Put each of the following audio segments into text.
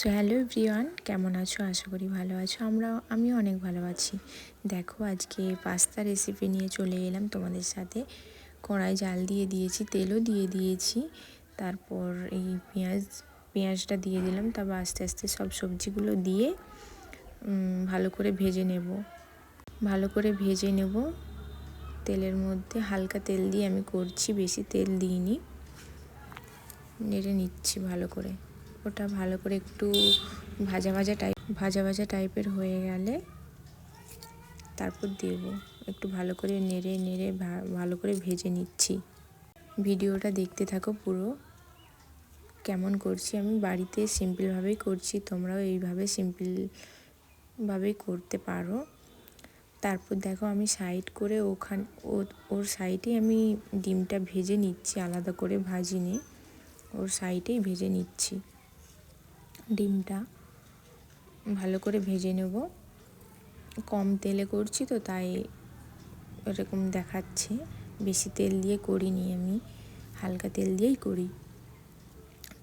So hello everyone কেমন আছো? আশা করি ভালো আছো। আমরা আমিও অনেক ভালো আছি। দেখো, আজকে পাস্তা রেসিপি নিয়ে চলে এলাম তোমাদের সাথে। কড়াই জাল দিয়ে দিয়েছি, তেলও দিয়ে দিয়েছি। তারপর এই পেঁয়াজ, পেঁয়াজটা দিয়ে দিলাম। তারপর আস্তে আস্তে সব সবজিগুলো দিয়ে ভালো করে ভেজে নেব। ভালো করে ভেজে নেব। তেলের মধ্যে হালকা তেল দিয়ে আমি করছি, বেশি তেল দিইনি। নেড়ে নিচ্ছি ভালো করে। ওটা ভালো করে একটু ভাজা ভাজা টাইপ, ভাজা ভাজা টাইপের হয়ে গেলে তারপর দেব। একটু ভালো করে নেড়ে নেড়ে ভালো করে ভেজে নিচ্ছি। ভিডিওটা দেখতে থাকো পুরো। কেমন করছি আমি বাড়িতে সিম্পলভাবেই করছি, তোমরাও এইভাবে সিম্পলভাবেই করতে পারো। তারপর দেখো আমি সাইড করে ওখান ওর সাইডেই আমি ডিমটা ভেজে নিচ্ছি, আলাদা করে ভাজিনি। ওর সাইডেই ভেজে নিচ্ছি। ডিমটা ভালো করে ভেজে নেব। কম তেলে করছি তো, তাই এরকম দেখাচ্ছে। বেশি তেল দিয়ে করিনি আমি, হালকা তেল দিয়েই করি।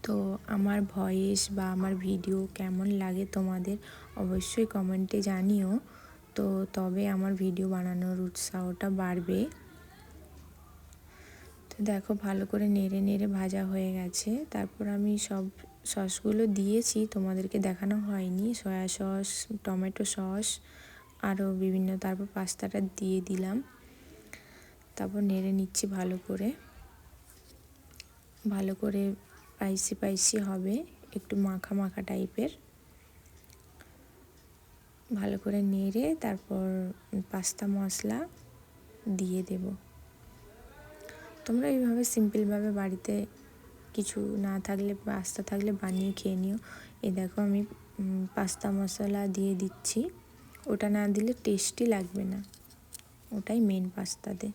তো আমার ভয়েস বা আমার ভিডিও কেমন লাগে তোমাদের অবশ্যই কমেন্টে জানিও। তো তবে আমার ভিডিও বানানোর উৎসাহটা বাড়বে। তো দেখো ভালো করে নেড়ে নেড়ে ভাজা হয়ে গেছে। তারপর আমি সব সসগুলো দিয়েছি, তোমাদেরকে দেখানো হয়নি। সয়া সস, টমেটো সস আরও বিভিন্ন, তারপর পাস্তাটা দিয়ে দিলাম। তারপর নেড়ে নিচ্ছি ভালো করে। ভালো করে স্পাইসি স্পাইসি হবে, একটু মাখা মাখা টাইপের। ভালো করে নেড়ে তারপর পাস্তা মশলা দিয়ে দেব। তোমরা এইভাবে সিম্পলভাবে বাড়িতে কিছু না থাকলে পাস্তা থাকলে বানিয়ে খেয়ে নিও। এ দেখো আমি পাস্তা মশলা দিয়ে দিচ্ছি। ওটা না দিলে টেস্টি লাগবে না। ওটাই মেন পাস্তাতে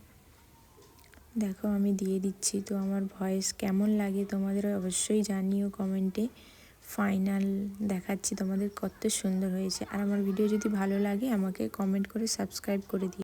দেখো আমি দিয়ে দিচ্ছি। তো আমার ভয়েস কেমন লাগে তোমাদের অবশ্যই জানিও কমেন্টে ফাইনাল দেখাচ্ছি তোমাদের কত সুন্দর হয়েছে। আর আমার ভিডিও যদি ভালো লাগে, আমাকে কমেন্ট করে সাবস্ক্রাইব করে দিও।